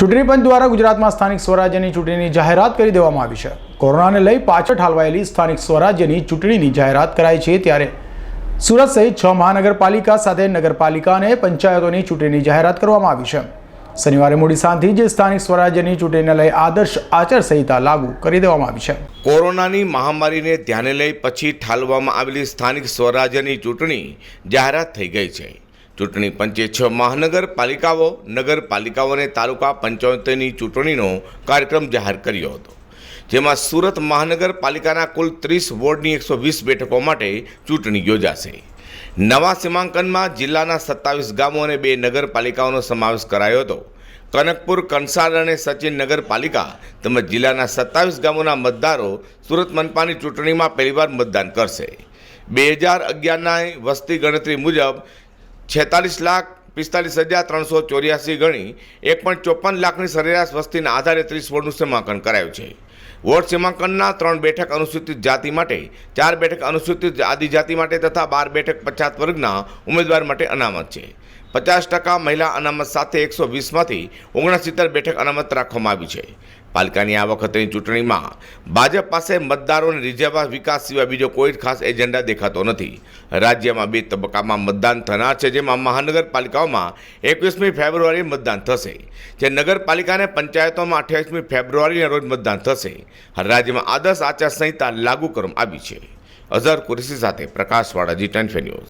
ચૂંટણી પંચ દ્વારા ગુજરાતમાં સ્થાનિક સ્વરાજ્યની ચૂંટણીની જાહેરાત કરી દેવામાં આવી છે. કોરોનાને લઈ પાછળ ઠાલવાયેલી સ્થાનિક સ્વરાજ્યની ચૂંટણીની જાહેરાત કરાઈ છે ત્યારે સુરત સહિત છ મહાનગરપાલિકા સાથે નગરપાલિકા અને પંચાયતોની ચૂંટણીની જાહેરાત કરવામાં આવી છે. શનિવારે મોડી સાંજથી જ સ્થાનિક સ્વરાજ્યની ચૂંટણીને લઈ આદર્શ આચારસંહિતા લાગુ કરી દેવામાં આવી છે. કોરોનાની મહામારીને ધ્યાને લઈ પછી ઠાલવામાં આવેલી સ્થાનિક સ્વરાજ્યની ચૂંટણી જાહેરાત થઈ ગઈ છે. ચૂંટણી પંચે છ મહાનગરપાલિકાઓ નગરપાલિકાઓ અને તાલુકા પંચાયતોની ચૂંટણીનો કાર્યક્રમ જાહેર કર્યો હતો, જેમાં સુરત મહાનગરપાલિકાના કુલ ત્રીસ વોર્ડની એકસો વીસ બેઠકો માટે ચૂંટણી યોજાશે. નવા સીમાંકનમાં જિલ્લાના સત્તાવીસ ગામો અને બે નગરપાલિકાઓનો સમાવેશ કરાયો હતો. કનકપુર, કંસાર અને સચિન નગરપાલિકા તેમજ જિલ્લાના સત્તાવીસ ગામોના મતદારો સુરત મનપાની ચૂંટણીમાં પહેલીવાર મતદાન કરશે. બે હજાર અગિયારના વસ્તી ગણતરી મુજબ છેતાલીસ લાખ પિસ્તાલીસ હજાર ત્રણસો ચોર્યાસી ગણી એક પોઈન્ટ ચોપન લાખની સરેરાશ વસ્તીના આધારે ત્રીસ વોર્ડનું સીમાંકન કરાયું છે. વોર્ડ સીમાંકનના ત્રણ બેઠક અનુસૂચિત જાતિ માટે, ચાર બેઠક અનુસૂચિત આદિજાતિ માટે તથા બાર બેઠક પછાત વર્ગના ઉમેદવાર માટે અનામત છે. પચાસ ટકા મહિલા અનામત સાથે એકસો વીસમાંથી ઓગણસિત્તેર બેઠક અનામત રાખવામાં આવી છે. પાલિકાની આ વખતની ચૂંટણીમાં ભાજપ પાસે મતદારોને રીઝવવા વિકાસ સિવાય બીજો કોઈ ખાસ એજન્ડા દેખાતો નથી. રાજ્યમાં બે તબક્કામાં મતદાન થનાર છે, જેમાં મહાનગરપાલિકાઓમાં એકવીસમી ફેબ્રુઆરીએ મતદાન થશે, જે નગરપાલિકા અને પંચાયતોમાં અઠ્યાવીસમી ફેબ્રુઆરીના રોજ મતદાન થશે. રાજ્યમાં આદર્શ આચારસંહિતા લાગુ કરવામાં આવી છે. અઝર કુરેશી સાથે પ્રકાશવાળા જી ટેન્ફે ન્યૂઝ.